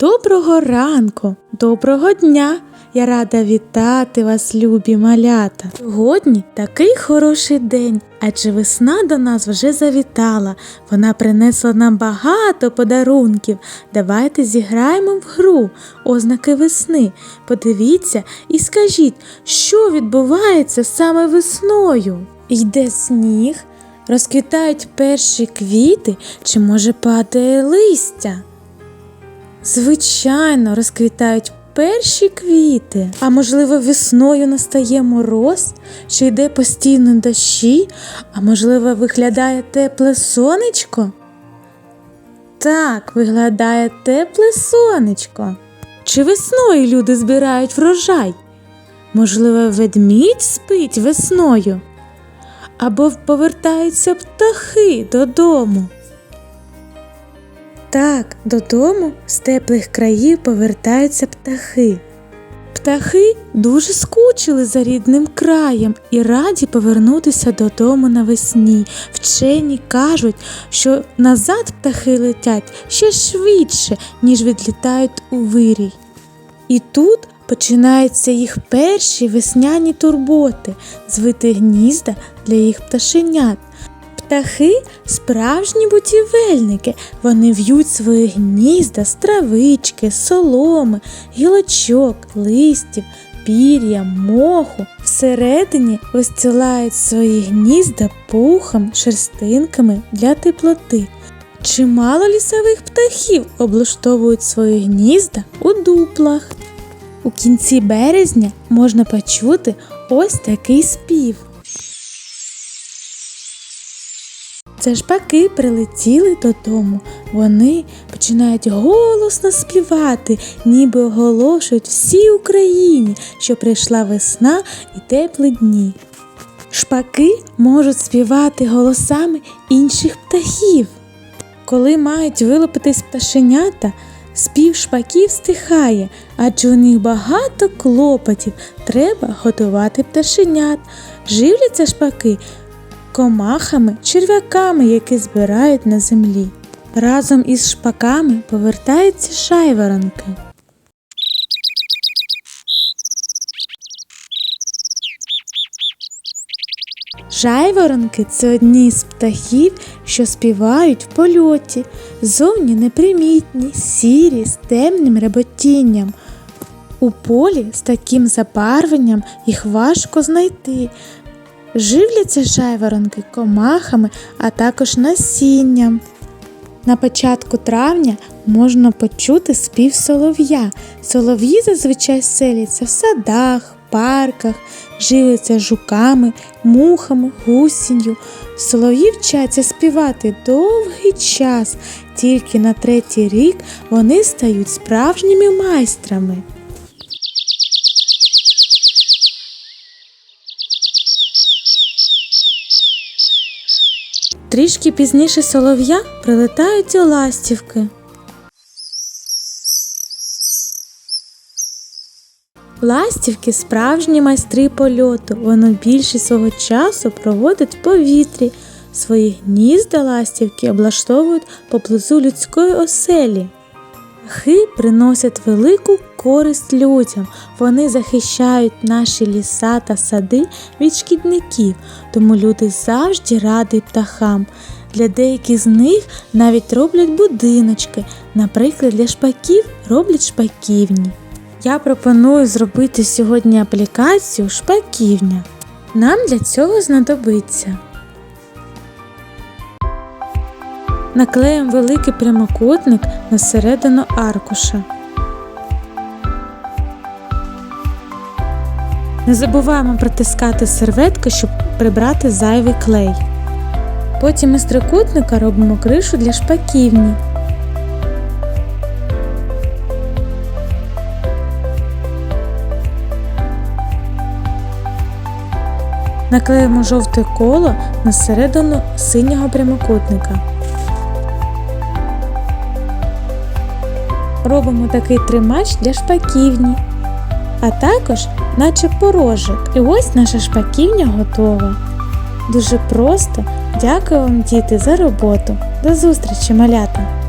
Доброго ранку, доброго дня! Я рада вітати вас, любі малята. Сьогодні такий хороший день, адже весна до нас вже завітала. Вона принесла нам багато подарунків. Давайте зіграємо в гру ознаки весни. Подивіться і скажіть, що відбувається саме весною. Йде сніг, розквітають перші квіти, чи може падає листя? Звичайно, розквітають перші квіти. А можливо, весною настає мороз, чи йде постійно дощі, а можливо, виглядає тепле сонечко? Так, виглядає тепле сонечко. Чи весною люди збирають врожай? Можливо, ведмідь спить весною? Або повертаються птахи додому? Так, додому з теплих країв повертаються птахи. Птахи дуже скучили за рідним краєм і раді повернутися додому навесні. Вчені кажуть, що назад птахи летять ще швидше, ніж відлітають у вирій. І тут починаються їх перші весняні турботи, звити гнізда для їх пташенят. Птахи справжні будівельники. Вони в'ють свої гнізда з травички, соломи, гілочок, листів, пір'я, моху. Всередині вистилають свої гнізда пухом, шерстинками для теплоти. Чимало лісових птахів облаштовують свої гнізда у дуплах. У кінці березня можна почути ось такий спів. Це шпаки прилетіли додому. Вони починають голосно співати, ніби оголошують всій Україні, що прийшла весна і теплі дні. Шпаки можуть співати голосами інших птахів. Коли мають вилупитись пташенята, спів шпаків стихає, адже у них багато клопотів. Треба готувати пташенят. Живляться шпаки комахами, черв'яками, які збирають на землі. Разом із шпаками повертаються шайворонки. Жайворонки це одні з птахів, що співають в польоті, зовні непримітні, сірі з темним реботінням. У полі з таким забарвленням їх важко знайти. Живляться жайворонки комахами, а також насінням. На початку травня можна почути спів солов'я. Солов'ї зазвичай селяться в садах, парках, живляться жуками, мухами, гусінню. Солов'ї вчаться співати довгий час, тільки на третій рік вони стають справжніми майстрами. Трішки пізніше солов'я прилетають і ластівки. Ластівки справжні майстри польоту. Воно більшість свого часу проводить в повітрі. Свої гнізда ластівки облаштовують поблизу людської оселі. Птахи приносять велику користь людям. Вони захищають наші ліса та сади від шкідників, тому люди завжди раді птахам. Для деяких з них навіть роблять будиночки, наприклад, для шпаків роблять шпаківні. Я пропоную зробити сьогодні аплікацію шпаківня. Нам для цього знадобиться. Наклеїмо великий прямокутник на середину аркуша. Не забуваємо притискати серветки, щоб прибрати зайвий клей. Потім із трикутника робимо кришу для шпаківні. Наклеїмо жовте коло на середину синього прямокутника. Робимо такий тримач для шпаківні, а також наче порожик. І ось наша шпаківня готова. Дуже просто. Дякую вам, діти, за роботу. До зустрічі, малята!